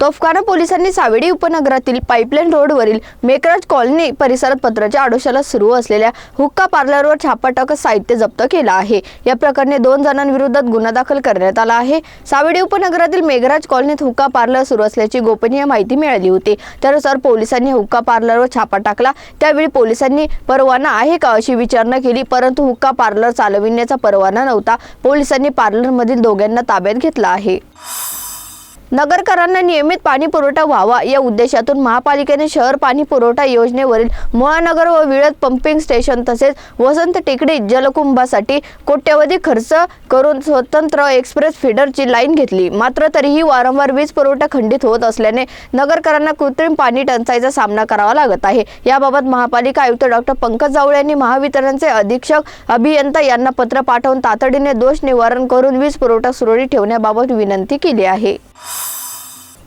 तोफखाना पोलिसांनी सावेडी उपनगरातील पाईपलाईन रोडवरील मेकराज कॉलनी परिसरात पत्राच्या आडोशाला सुरू असलेल्या हुक्का पार्लरवर छापा टाकत साहित्य जप्त केलं आहे. या प्रकरणी दोन जणांविरोधात गुन्हा दाखल करण्यात आला आहे. सावेडी उपनगरातील मेघराज कॉलनीत हुक्का पार्लर सुरू असल्याची गोपनीय माहिती मिळाली होती. त्यानुसार पोलिसांनी हुक्का पार्लरवर छापा टाकला. त्यावेळी पोलिसांनी परवाना आहे का? अशी विचारणा केली परंतु हुक्का पार्लर चालविण्याचा परवाना नव्हता. पोलिसांनी पार्लरमधील दोघांना ताब्यात घेतला आहे. नगरकरांना नियमित पाणी पुरवठा व्हावा या उद्देशातून महापालिकेने शहर पाणी पुरवठा योजनेवरील मुळानगर व विळद पंपिंग स्टेशन तसेच वसंत टेकडी जलकुंभासाठी कोट्यवधी खर्च करून स्वतंत्र एक्सप्रेस फिडरची लाईन घेतली. मात्र तरीही वारंवार वीज पुरवठा खंडित होत असल्याने नगरकरांना कृत्रिम पाणी टंचाईचा सामना करावा लागत आहे. याबाबत महापालिका आयुक्त डॉक्टर पंकज जावळे यांनी महावितरणचे अधीक्षक अभियंता यांना पत्र पाठवून तातडीने दोष निवारण करून वीज पुरवठा सुरळीत ठेवण्याबाबत विनंती केली आहे.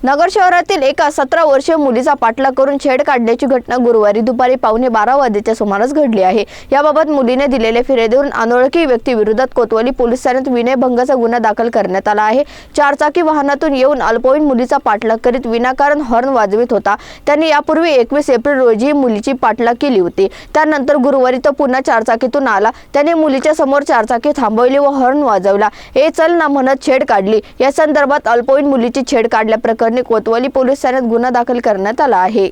नगर शहरातील एका सतरा वर्षीय मुलीचा पाठलाग करून छेड काढण्याची घटना गुरुवारी दुपारी पावणे बारा वाजेच्या सुमारास घडली आहे. याबाबत मुलीने दिलेल्या फिर्यादीवरून अनोळखी व्यक्तीविरोधात कोतवाली पोलीस ठाण्यात विनयभंगाचा गुन्हा दाखल करण्यात आला आहे. चारचाकी वाहनातून येऊन अल्पवयीन मुलीचा पाठलाग करीत विनाकारण हॉर्न वाजवित होता. त्यांनी यापूर्वी एकवीस एप्रिल रोजी मुलीची पाठलाग केली होती. त्यानंतर गुरुवारी तो पुन्हा चारचाकीतून आला. त्याने मुलीच्या समोर चारचाकी थांबवली व हॉर्न वाजवला. ए चल ना म्हणत छेड काढली. या संदर्भात अल्पवयीन मुलीची छेड काढल्याप्रकरणी कोतवाली पोलीस ठाण्यात गुन्हा दाखल करण्यात आला आहे.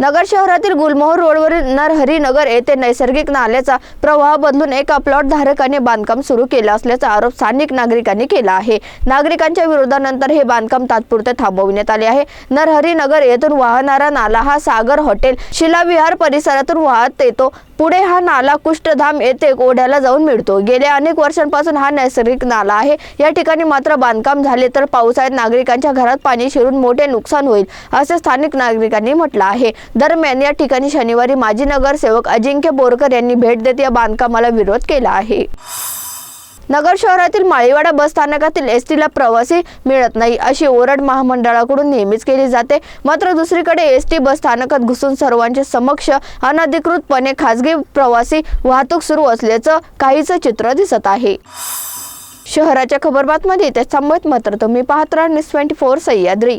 नगर शहरातील गुलमोहर रोडवरील नरहरी नगर येथे नैसर्गिक नाल्याचा प्रवाह बदलून एका प्लॉट धारकाने बांधकाम सुरू केलं असल्याचा आरोप स्थानिक नागरिकांनी केला आहे. नागरिकांच्या विरोधानंतर हे बांधकाम तात्पुरते थांबविण्यात आले आहे. नरहरी नगर येथून वाहणारा नाला हा सागर हॉटेल शिलाविहार परिसरातून वाहत येतो. पुढे हा नाला कुष्ठधाम येथे ओढ्याला जाऊन मिळतो. गेल्या अनेक वर्षांपासून हा नैसर्गिक नाला आहे. या ठिकाणी मात्र बांधकाम झाले तर पावसाळ्यात नागरिकांच्या घरात पाणी शिरून मोठे नुकसान होईल असे स्थानिक नागरिकांनी म्हटलं आहे. दरम्यान या ठिकाणी शनिवारी माजी नगरसेवक अजिंक्य बोरकर यांनी भेट देत या बांधकामाला विरोध केला आहे. नगर शहरातील माळीवाडा बस स्थानकातील एस टीला प्रवासी मिळत नाही अशी ओरड महामंडळाकडून नेहमीच केली जाते. मात्र दुसरीकडे एस टी बस स्थानकात घुसून सर्वांचे समक्ष अनधिकृतपणे खासगी प्रवासी वाहतूक सुरू असल्याचं काहीच चित्र दिसत आहे. शहराच्या खबरबातमध्ये ते थांबत मात्र तुम्ही पाहत राहा न्यूज ट्वेंटी फोर सह्याद्री.